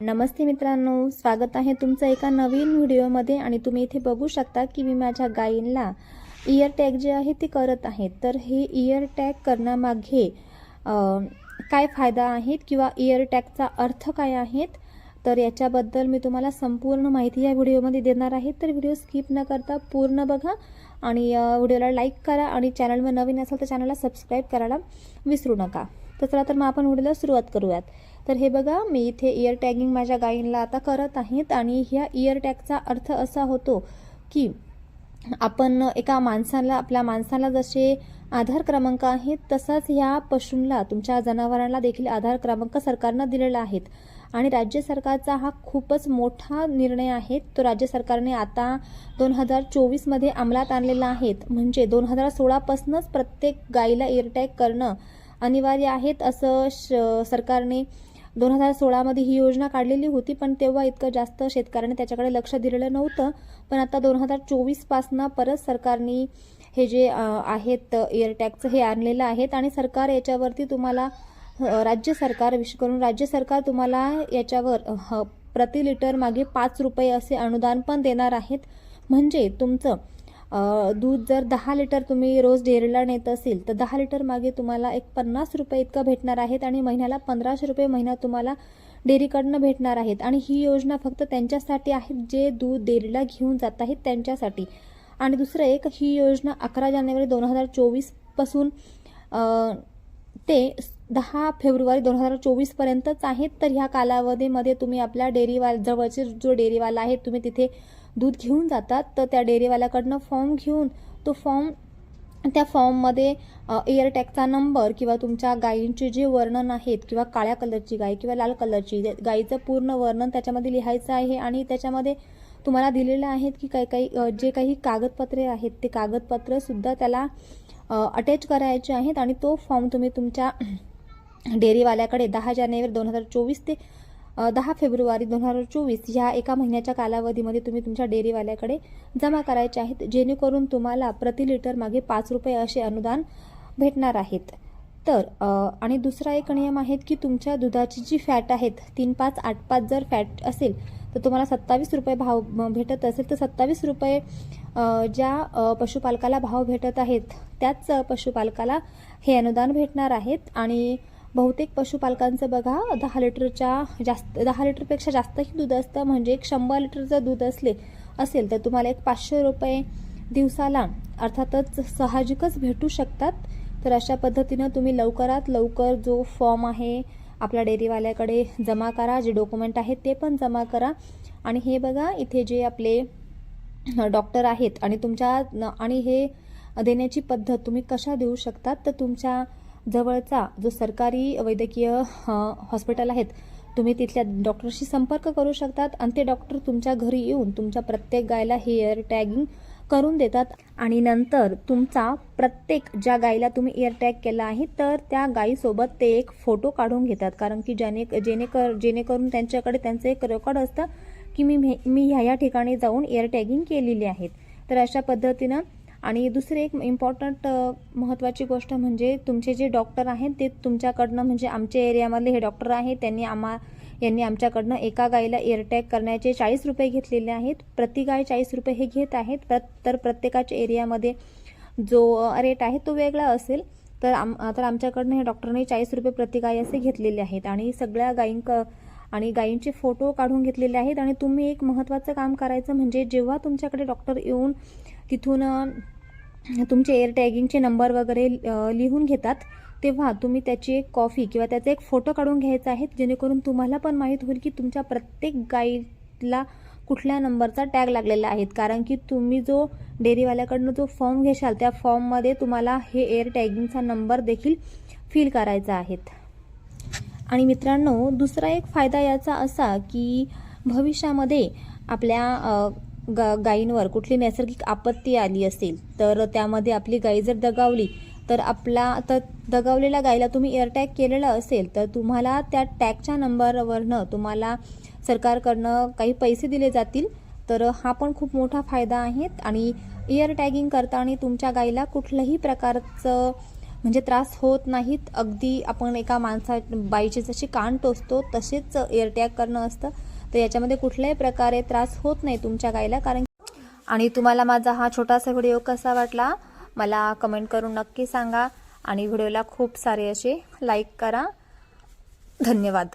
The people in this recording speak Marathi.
नमस्ते मित्रांनो स्वागत आहे तुमचं एका नवीन व्हिडिओमध्ये आणि तुम्ही इथे बघू शकता की मी माझ्या गायींना इयर टॅग जे आहे ते करत आहे. तर हे इयर टॅग करण्यामागे काय फायदा आहेत किंवा इयर टॅगचा अर्थ काय आहेत? तर याच्याबद्दल मी तुम्हाला संपूर्ण माहिती या व्हिडिओमध्ये देणार आहे. तर व्हिडिओ स्किप न करता पूर्ण बघा आणि व्हिडिओला लाईक करा आणि चॅनलवर नवीन असाल तर चॅनलला सबस्क्राईब करायला विसरू नका. तर चला तर मग आपण उडीला सुरुवात करूयात. तर हे बघा मी इथे इयर टॅगिंग माझ्या गायींना आता करत आहेत आणि ह्या इयर टॅगचा अर्थ असा होतो की आपण एका माणसाला आपल्या माणसाला जसे आधार क्रमांक आहेत तसाच ह्या पशूंना तुमच्या जनावरांना देखील आधार क्रमांक सरकारनं दिलेला आहेत आणि राज्य सरकारचा हा खूपच मोठा निर्णय आहे. तो राज्य सरकारने आता दोन हजार चोवीसमध्ये अंमलात आणलेला आहेत म्हणजे दोन हजार सोळापासूनच प्रत्येक गायीला एअरटॅग करणं अनिवार्य आहेत असं श सरकारने दोन हजार सोळामध्ये ही योजना काढलेली होती पण तेव्हा इतकं जास्त शेतकऱ्याने त्याच्याकडे लक्ष दिलेलं नव्हतं. पण आता दोन हजार चोवीसपासनं परत सरकारने हे जे आहेत एअरटॅगचं हे आणलेलं आहेत आणि सरकार याच्यावरती तुम्हाला राज्य सरकार विशेष करून राज्य सरकार तुम्हाला याच्यावर ह, प्रति लिटर मागे पाच रुपये असे अनुदान पण देणार आहेत. म्हणजे तुमचं दूध जर दहा लिटर तुम्ही रोज डेअरीला नेत असेल तर दहा लिटर मागे तुम्हाला एक पन्नास रुपये इतकं भेटणार आहेत आणि महिन्याला पंधराशे रुपये महिना तुम्हाला डेअरीकडनं भेटणार आहेत. आणि ही योजना फक्त त्यांच्यासाठी आहे जे दूध डेअरीला घेऊन जात आहेत त्यांच्यासाठी. आणि दुसरं एक ही योजना अकरा जानेवारी दोन हजार चोवीसपासून ते दहा फेब्रुवारी दोन हजार चोवीसपर्यंतच आहेत. तर ह्या कालावधीमध्ये तुम्ही आपल्या डेअरीवाल जवळचे जो डेअरीवाला आहे तुम्ही तिथे दूध घेऊन जातात. तर त्या डेअरीवाल्याकडनं फॉर्म घेऊन तो फॉर्म त्या फॉर्ममध्ये एअर टॅगचा नंबर किंवा तुमच्या गायींचे जे वर्णन आहेत किंवा काळ्या कलरची गाय किंवा लाल कलरची गायीचं पूर्ण वर्णन त्याच्यामध्ये लिहायचं आहे. आणि त्याच्यामध्ये तुम्हाला दिलेलं आहेत की काही काही जे काही कागदपत्रे आहेत ते कागदपत्रसुद्धा त्याला अटॅच करायचे आहेत. आणि तो फॉर्म तुम्ही तुमच्या डेअरीवाल्याकडे दहा जानेवारी दोन हजार चोवीस ते दहा फेब्रुवारी दोन हजार चोवीस ह्या एका महिन्याच्या कालावधीमध्ये तुम्ही तुमच्या डेअरीवाल्याकडे जमा करायचे आहेत जेणेकरून तुम्हाला प्रति लिटर मागे पाच रुपये असे अनुदान भेटणार आहेत. तर आणि दुसरा एक नियम आहे की तुमच्या दुधाची जी फॅट आहेत तीन पाच आठ पाच जर फॅट असेल तर तुम्हाला सत्तावीस रुपये भाव भेटत असेल तर सत्तावीस रुपये ज्या पशुपालकाला भाव भेटत आहेत त्याच पशुपालकाला हे अनुदान भेटणार आहेत. आणि बहुतेक पशुपालकांचं बघा दहा लिटरच्या जास्त दहा लिटरपेक्षा जास्तही दूध असतं म्हणजे एक शंभर लिटर जर दूध असले असेल तर तुम्हाला एक पाचशे रुपये दिवसाला अर्थातच साहजिकच भेटू शकतात. तर अशा पद्धतीनं तुम्ही लवकरात लवकर जो फॉर्म आहे आपल्या डेअरीवाल्याकडे जमा करा जे डॉक्युमेंट आहेत ते पण जमा करा. आणि हे बघा इथे जे आपले डॉक्टर आहेत आणि तुमच्या न- आणि हे देण्याची पद्धत तुम्ही कशा देऊ शकतात तर तुमच्या जवळचा जो सरकारी वैद्यकीय हॉस्पिटल आहेत तुम्ही तिथल्या डॉक्टरशी संपर्क करू शकतात आणि ते डॉक्टर तुमच्या घरी येऊन तुमच्या प्रत्येक गायला हेअर टॅगिंग करून देतात. आणि नंतर तुमचा प्रत्येक ज्या गायीला तुम्ही इयर टॅग केला आहे तर त्या गायीसोबत ते एक फोटो काढून घेतात. कारण की ज्याने जेणेकर जेणेकरून त्यांच्याकडे त्यांचं एक रेकॉर्ड असतं की मी मे- मी ह्या या ठिकाणी जाऊन एअरटॅगिंग केलेली आहेत. तर अशा पद्धतीनं आणि दुसरी एक इम्पॉर्टंट महत्त्वाची गोष्ट म्हणजे तुमचे जे डॉक्टर आहेत ते तुमच्याकडनं म्हणजे आमच्या एरियामधले हे डॉक्टर आहेत त्यांनी आम्हा यांनी आमच्याकडनं एका गायीला एअरटॅग करण्याचे चाळीस रुपये घेतलेले आहेत. प्रति गाय चाळीस रुपये हे घेत आहेत. प्र तर प्रत्येकाच्या एरियामध्ये जो रेट आहे तो वेगळा असेल. तर आम तर आमच्याकडनं हे डॉक्टरने चाळीस रुपये प्रति गाय असे घेतलेले आहेत. आणि सगळ्या गायींक आणि गायींचे फोटो काढून घेतलेले आहेत. आणि तुम्ही एक महत्त्वाचं काम करायचं म्हणजे जेव्हा तुमच्याकडे डॉक्टर येऊन तिथून तुमचे एअर टॅगिंगचे नंबर वगैरे लिहून घेतात तेव्हा तुम्ही त्याची एक कॉफी किंवा त्याचा एक फोटो काढून घ्यायचा आहे जेणेकरून तुम्हाला पण माहीत होईल की तुमच्या प्रत्येक गाईला कुठल्या नंबरचा टॅग लागलेला आहे. कारण की तुम्ही जो डेअरीवाल्याकडनं जो फॉर्म घेशाल त्या फॉर्ममध्ये तुम्हाला हे एअर टॅगिंगचा नंबर देखील फिल करायचा आहेत आणि मित्रांनो दुसरा एक फायदा याचा असा की भविष्यामध्ये आपल्या गा गायींवर कुठली नैसर्गिक आपत्ती आली असेल तर त्यामध्ये आपली गाई जर दगावली तर आपला तर दगावलेल्या गायीला तुम्ही एअरटॅग केलेलं असेल तर तुम्हाला त्या टॅगच्या नंबरवरनं तुम्हाला सरकारकडनं काही पैसे दिले जातील तर हा पण खूप मोठा फायदा आहे. आणि इयर टॅगिंग करताना तुमच्या गाईला कुठल्याही प्रकारचं म्हणजे त्रास होत नाहीत. अगदी आपण एका माणसा बाईचे जशी कान टोचतो तसेच एअर टॅग करणं असतं. तर याच्यामध्ये कुठल्याही प्रकारे त्रास होत नाही तुमच्या गायीला कारण आणि तुम्हाला माझा हा छोटासा व्हिडिओ कसा वाटला मला कमेंट करून नक्की सांगा. आणि व्हिडिओला खूप सारे असे लाईक करा. धन्यवाद.